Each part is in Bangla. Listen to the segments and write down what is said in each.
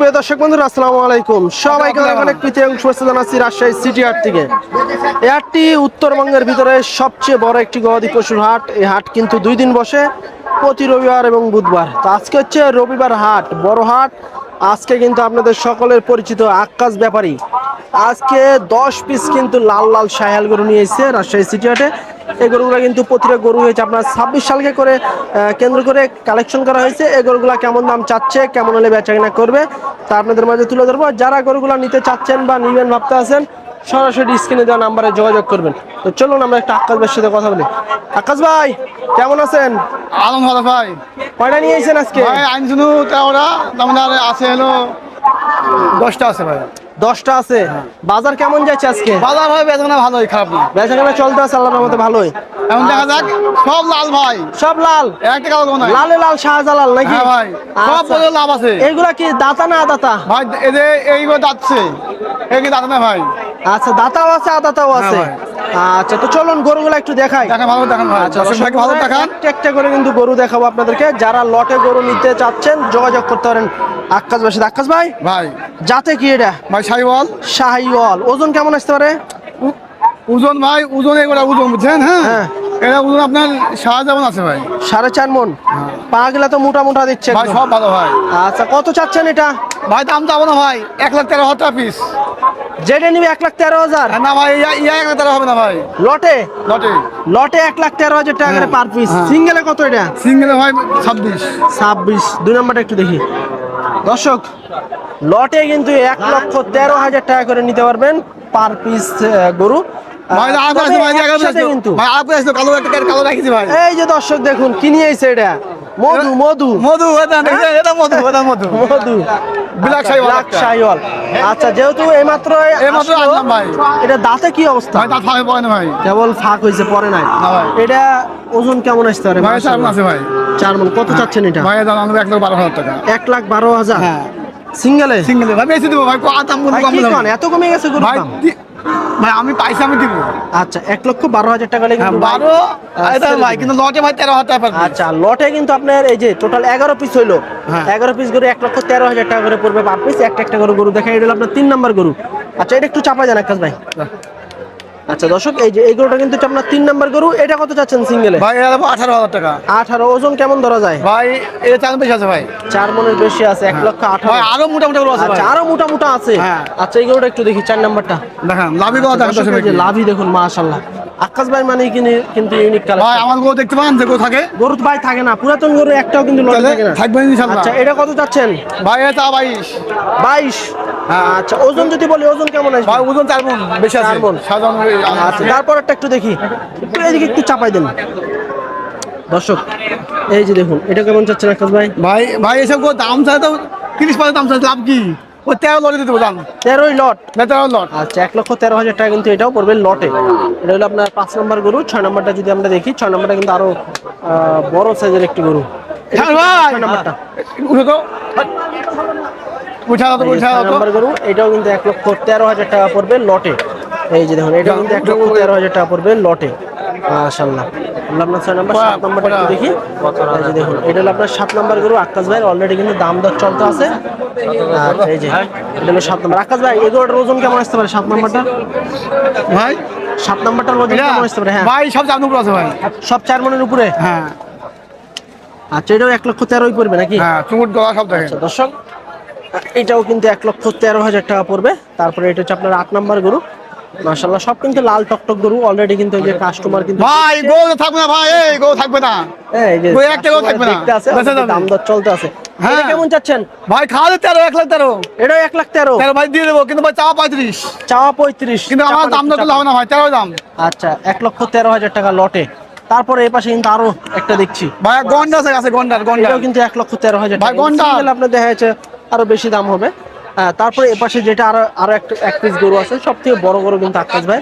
সুপ্রিয় দর্শক বন্ধুরা আসসালামু আলাইকুম। সবাইকে অনেক অনেক প্রীতি এবং শুভেচ্ছা জানাচ্ছি রাজশাহী সিটি হাট থেকে। এই হাটটি উত্তরবঙ্গের ভিতরে সবচেয়ে বড় একটি গবাদি পশুর হাট। এই হাট কিন্তু দুই দিন বসে প্রতি রবিবার এবং বুধবার। তো আজকে হচ্ছে রবিবার হাট বড় হাট। আজকে কিন্তু আপনাদের সকলের পরিচিত আকাশ ব্যাপারী। আজকে দশ পিস কিন্তু লাল লাল সায়াল গরু নিয়ে এসেছে রাজশাহী সিটি হাটে। এই গরুগুলো কিন্তু প্রতিটা গরু হয়েছে আপনার ছাব্বিশ সালকে করে কেন্দ্র করে কালেকশন করা হয়েছে। এই গরুগুলো কেমন দাম চাচ্ছে কেমন হলে বেচা কিনা করবে তা আপনাদের মাঝে তুলে ধরবো। যারা গরুগুলো নিতে চাচ্ছেন বা নিবেন ভাবতে আছেন সরাসরি স্ক্রিনে দেওয়া নাম্বারে যোগাযোগ করবেন। তো চলুন আমরা একটা আকাশ ভাইয়ের সাথে কথা বলি। আকাশ ভাই কেমন আছেন? আলম ভালো ভাই। কয়টা নিয়ে আজকে? ভাই আইনজনু ওরা আপনার আছে হলো দশটা আছে ভাই। দশটা আছে। বাজার কেমন যাচ্ছে আজকে? বাজার ভাই বেতনা ভালোই খারাপ না। বেচা চলতে আছে আল্লাহর মতো ভালোই। এখন দেখা যাক সব লাল ভাই। সব লাল? একটা কালো নাই। লালে লাল শাহজালাল নাকি? হ্যাঁ ভাই সব আচ্ছা। পদের লাভ আছে। এইগুলা কি দাতা না আদাতা? ভাই এদের এইগুলো যাচ্ছে। এই কি দাঁত না ভাই? আচ্ছা দাতাও আছে আদাতাও আছে। হ্যাঁ আচ্ছা তো চলুন গরুগুলো একটু দেখাই। ভালো দেখেন ভাই। আচ্ছা ভালো দেখান। একটা একটা করে কিন্তু গরু দেখাবো আপনাদেরকে। যারা লটে গরু নিতে চাচ্ছেন যোগাযোগ করতে পারেন আকাশ বাসী আকাশ ভাই? ভাই যাতে কি এটা? ভাই বল শাহিওয়াল। ওজন কেমন আসতে পারে? ওজন ভাই ওজন এগুলো ওজন বুঝছেন হ্যাঁ? হ্যাঁ। এটা ওজন আপনার সারা যেমন আছে ভাই। সাড়ে চার মন? পা গেলা তো মোটা মোটা দিচ্ছে ভাই সব ভালো ভাই। আচ্ছা কত চাচ্ছেন এটা? ভাই দাম যাব না ভাই এক লাখ তেরো হাজার পিস যেটা নিবে এক লাখ তেরো হাজার? না ভাই ইয়া এক লাখ তেরো হবে না ভাই। লটে? লটে। লটে এক লাখ তেরো হাজার টাকা পার পিস হ্যাঁ। সিঙ্গেলে কত এটা? সিঙ্গেলে ভাই ছাব্বিশ। ছাব্বিশ। দুই নম্বরটা একটু দেখি। দর্শক লটে কিন্তু এক লক্ষ তেরো হাজার টাকা করে নিতে পারবেন পার পিস গরু। এই যে দর্শক দেখুন কি নিয়েছে এটা। মধু মধু। মধু এটা এটা- মধু এটা মধু। মধু। বিলাক শাহিওয়াল ব্ল্যাক একটা। শাহিওয়াল আচ্ছা যেহেতু এইমাত্র এইমাত্র আসলাম ভাই। এটা দাঁতে কি অবস্থা? ভাই তার ফাঁকে পড়ে না ভাই। কেবল ফাঁক হয়েছে পরে নাই। এটা ওজন কেমন আসতে পারে? ভাই চার আছে ভাই। চার মন কত চাচ্ছেন এটা? ভাই দাম এক লাখ বারো হাজার টাকা। এক লাখ বারো হাজার? হ্যাঁ। সিঙ্গেলে? সিঙ্গেল। ভাই বেশি দেবো ভাই কত দাম এত কমে গেছে ভাই ভাই আমি পয়সা আমি দিব। আচ্ছা এক লক্ষ বারো হাজার টাকা লেগে হ্যাঁ কিন্তু বারো? ভাই কিন্তু লটে ভাই তেরো হাজার টাকা আচ্ছা লটে কিন্তু আপনার এই যে টোটাল এগারো পিস হইল। হ্যাঁ। এগারো পিস গরু এক লক্ষ তেরো হাজার টাকা করে পড়বে পার পিস একটা একটা করে গরু দেখেন এটা হলো আপনার তিন নাম্বার গরু। আচ্ছা এটা একটু চাপা যান আকাশ ভাই। আচ্ছা দর্শক এই যে এই গরুটা কিন্তু আপনার তিন নাম্বার গরু। এটা কত চাচ্ছেন সিঙ্গেলে? ভাই আঠারো হাজার টাকা। আঠারো ওজন কেমন ধরা যায়? ভাই এটা চার বেশি আছে ভাই। চার মনের বেশি আছে এক লক্ষ আঠারো। আরও মোটা মোটা আছে আচ্ছা আরও মোটা মোটা আছে। হ্যাঁ। আচ্ছা এই গরুটা একটু দেখি চার নাম্বারটা। দেখান লাভি যে লাভই দেখুন মাশাল্লাহ আকাশ ভাই মানে কিনে- কিন্তু ইউনিক কালার ভাই আমার গো দেখতে পান যে গো থাকে? গরু ভাই থাকে না পুরাতন গরু একটাও কিন্তু তাহলে থাকে না। থাকবেন ইনশাল্লাহ। আচ্ছা এটা কত চাচ্ছেন? ভাই এটা বাইশ। বাইশ? আচ্ছা ওজন যদি বলি ওজন কেমন আসবে? ভাই ওজন চার মন বেশি আছে। চার মণ। সাধারণ আচ্ছা তারপর একটা একটু দেখি। একটু এদিকে একটু চাপাই দেন। দর্শক এই যে দেখুন এটা কেমন চাচ্ছেন আকাশ ভাই? ভাই ভাই এসব গো দাম চাই তো তিরিশ পাঁচ দাম চাই লাভ কি? ওই তেরো লটে দিতে দাম তেরোই লট? না তেরো লট। আচ্ছা এক লক্ষ তেরো হাজার টাকা কিন্তু এটাও পড়বে লটে। এটা হলো আপনার পাঁচ নম্বর গরু ছয় নম্বরটা যদি আমরা দেখি ছয় নম্বরটা কিন্তু আরও বড় সাইজের একটি গরু। এটা হ্যাঁ গরু এটাও কিন্তু এক লক্ষ তেরো হাজার টাকা পড়বে লটে। এই যে দেখুন এটাও কিন্তু এক লক্ষ তেরো হাজার টাকা পড়বে লটে। মাশাল্লাহ আপনার ছয় নম্বর সাত নম্বরটা দেখি। দেখুন এটা হলো আপনার সাত নম্বর গরু আকাশ ভাই অলরেডি কিন্তু দাম দর চলতে আছে। আর এই যে এটা হলো সাত নম্বর। আকাশ ভাই ওজন কেমন আসতে পারে সাত নম্বরটা? ভাই? সাত নম্বরটার ওজন এটা কেমন আসতে পারে? হ্যাঁ। ভাই সব আছে ভাই। সব চার মনের উপরে? হ্যাঁ। আচ্ছা এটাও এক লক্ষ তেরোই পড়বে নাকি? হ্যাঁ চুমুট গলা সব দেখেন। আচ্ছা দর্শক এটাও কিন্তু এক লক্ষ তেরো হাজার টাকা পড়বে। তারপরে এটা হচ্ছে আপনার আট নম্বর গরু। মাশাল্লাহ সব কিন্তু লাল টকটক গরু অলরেডি কিন্তু এই যে কাস্টমার কিন্তু ভাই গো থাকবে না ভাই এই গো থাকবে না। এই যে একটা থাকবে না। দাম দর চলতে আছে। হ্যাঁ। কেমন চাচ্ছেন? ভাই লাখ লাখ তেরো। তেরো ভাই দিয়ে দেবো কিন্তু ভাই চাওয়া পঁয়ত্রিশ। চাওয়া পঁয়ত্রিশ। কিন্তু আমার দাম দর। হবে না ভাই তেরো দাম। আচ্ছা এক লক্ষ তেরো হাজার টাকা লটে। তারপরে এই পাশে কিন্তু আরও একটা দেখছি। ভাই গন্ডা আছে গন্ডার গন্ডার। কিন্তু এক লক্ষ তেরো হাজার ভাই? Single আপনার দেখা যাচ্ছে আরও বেশি দাম হবে। তারপরে এপাশে যেটা আরও আরও একটা এক পিস গরু আছে সব থেকে বড় গরু কিন্তু আকাশ ভাই।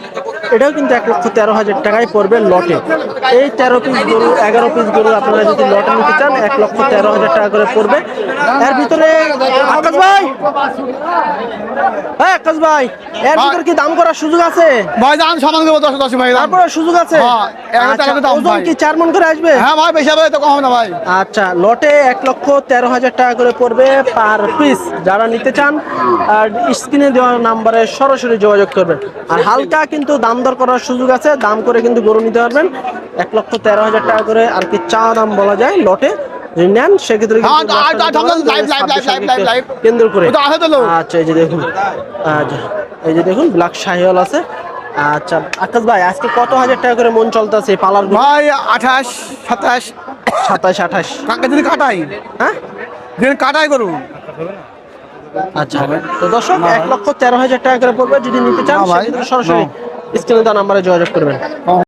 এটাও কিন্তু এক লক্ষ তেরো হাজার টাকায় পড়বে লটে। এই তেরো পিস গরু এগারো পিস গরু আপনারা যদি লটে নিতে চান এক লক্ষ তেরো হাজার টাকা করে পড়বে। এর ভিতরে আকাশ ভাই! হ্যাঁ আকাশ ভাই এর ভিতরে কি দাম করার সুযোগ আছে? ভাই দাম সমান দেবো দশ দশ ভাই তারপরে সুযোগ আছে? হ্যাঁ, আচ্ছা, ওজন কি চার মন করে আসবে? হ্যাঁ ভাই বেশি হবে তো কম না ভাই। আচ্ছা লটে এক লক্ষ তেরো হাজার টাকা করে পড়বে পার পিস যারা নিতে চান আর স্ক্রিনে দেওয়া নাম্বারে সরাসরি যোগাযোগ করবেন। আর হালকা কিন্তু দাম দর করার সুযোগ আছে দাম করে কিন্তু গরু নিতে পারবেন। এক লক্ষ তেরো হাজার টাকা করে আর কি চা দাম বলা যায় লটে। নেন সেক্ষেত্রে। কেন্দ্র করে। আচ্ছা এই যে দেখুন আচ্ছা এই যে দেখুন ব্ল্যাক শাহিওয়াল আছে। আচ্ছা আকাশ ভাই আজকে কত হাজার টাকা করে মন চলতেছে পালার ভাই আঠাশ সাতাশ। সাতাশ আঠাশ। কাকে যদি কাটাই? হ্যাঁ? যদি কাটাই করুন আচ্ছা তো দর্শক এক লক্ষ তেরো হাজার টাকা করে পড়বে যদি নিতে চান সরাসরি স্ক্রিনে দেওয়া নাম্বারে যোগাযোগ করবেন।